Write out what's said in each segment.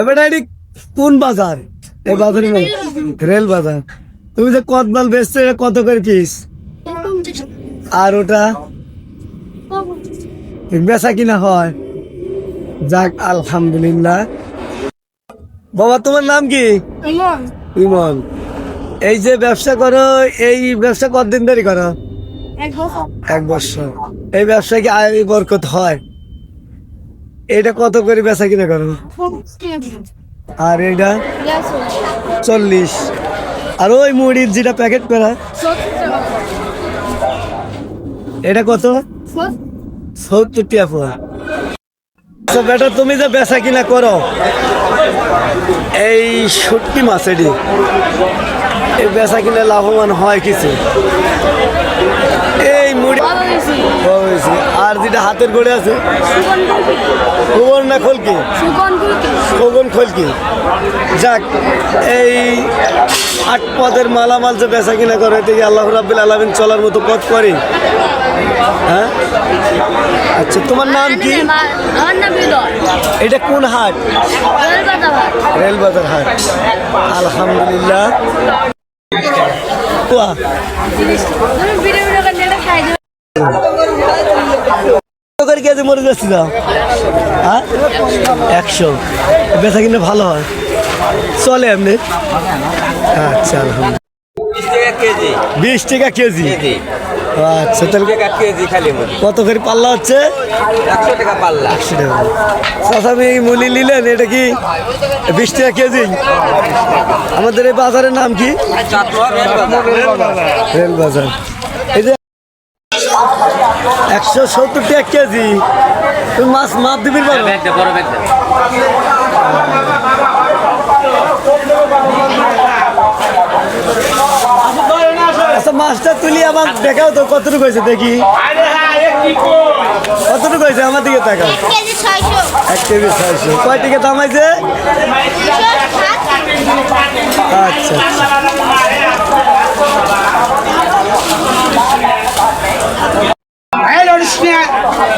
এবার এটি কোন বাজার? এই বাজারে রেল বাজার। তুমি যে কদমাল বেচছো এটা কত করে পিস আর ওটা? বেচা কিনা হয়? যাক আলহামদুলিল্লাহ। বাবা তোমার নাম কি? ইমন। এই যে ব্যবসা করো এই ব্যবসা কতদিন ধরে করো? এক বছর। এই ব্যবসায় কি আয় বরকত হয়? এটা কত করে বেচা কিনা করো? আর এটা চল্লিশ। আর ওই মুড়ির যেটা প্যাকেট করা? এটা কত? সত্তর টাকা পোয়া। তো বেটা তুমি যে বেচা কিনা করো এই শুটকি মাছ এটি এই বেচা কিনা লাভবান হয় কিছু? এই মুড়ি যেটা হাতের গড়ে আছে। গোবর না খোলকি? খোগন খোলকি। যাক এই আট পদের মালামাল যে বেচা কিনা করে এতে কি আল্লাহ রাব্বিল আলামিন চলার মতো পথ করে? হ্যাঁ? আচ্ছা তোমার নাম কি? এটা কোন হাট? রেলবাজার হাট। আলহামদুলিল্লাহ। কোয়া? করে কেজি মরে যাচ্ছি দাও হ্যাঁ? একশো। বেচা কিনে ভালো হয়। চলে এমনি। আচ্ছা আলহামদুলিল্লাহ। বিশ টাকা কেজি। আচ্ছা তাহলে কেজি কত করে পাল্লা হচ্ছে? একশো টাকা। পাল্লা চাষা আমি এই মুলি নিলেন এটা কি বিশ টাকা কেজি? আমাদের এই বাজারের নাম কি? রেল বাজার একশো সত্তর টাকা কেজি। তুমি মাছ মাপ দিবি ব্যাগটা আচ্ছা মাছটা তুলি আমার দেখাও তো কতটুকু হয়েছে দেখি। কতটুকু হয়েছে? আমার দিকে তাকাও। ছয়শো। এক কেজি ছয়শো। কয় টাকা দাম আছে আচ্ছা আচ্ছা।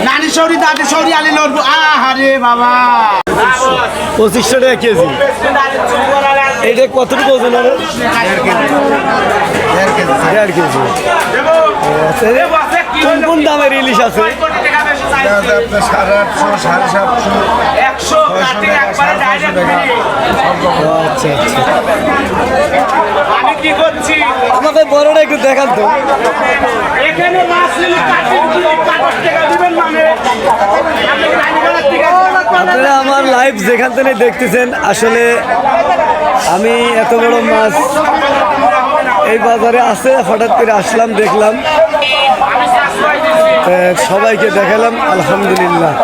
নানি সৌরি দাদি সৌরি আলি লড়বো। আহারে বাবা। পঁচিশশো টাকা কেজি। এটা কতটুকু ওজন হবে? দেড় কেজি। কোন কোন দামের ইলিশ আছে? সাড়ে আটশো সাড়ে সাতশো একশো কাটে একবারে ডাইরেক্ট ও, আচ্ছা আচ্ছা। আমি কি করছি? আমাকে বড়টা একটু দেখান তো। এখানে মাছ দিবেন মানে। আপনি আপনারা আমার লাইভ যেখান থেকে দেখতেছেন আসলে আমি এত বড় মাছ এই বাজারে আছে হঠাৎ করে আসলাম দেখলাম। সবাইকে দেখালাম আলহামদুলিল্লাহ।